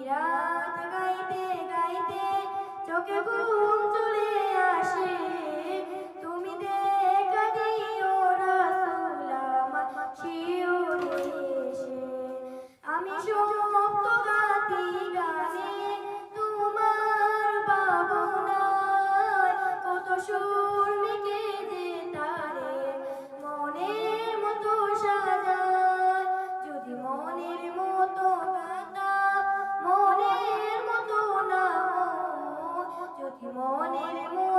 রাত গাইতে গাইতে চোখে ঘুম morning, morning.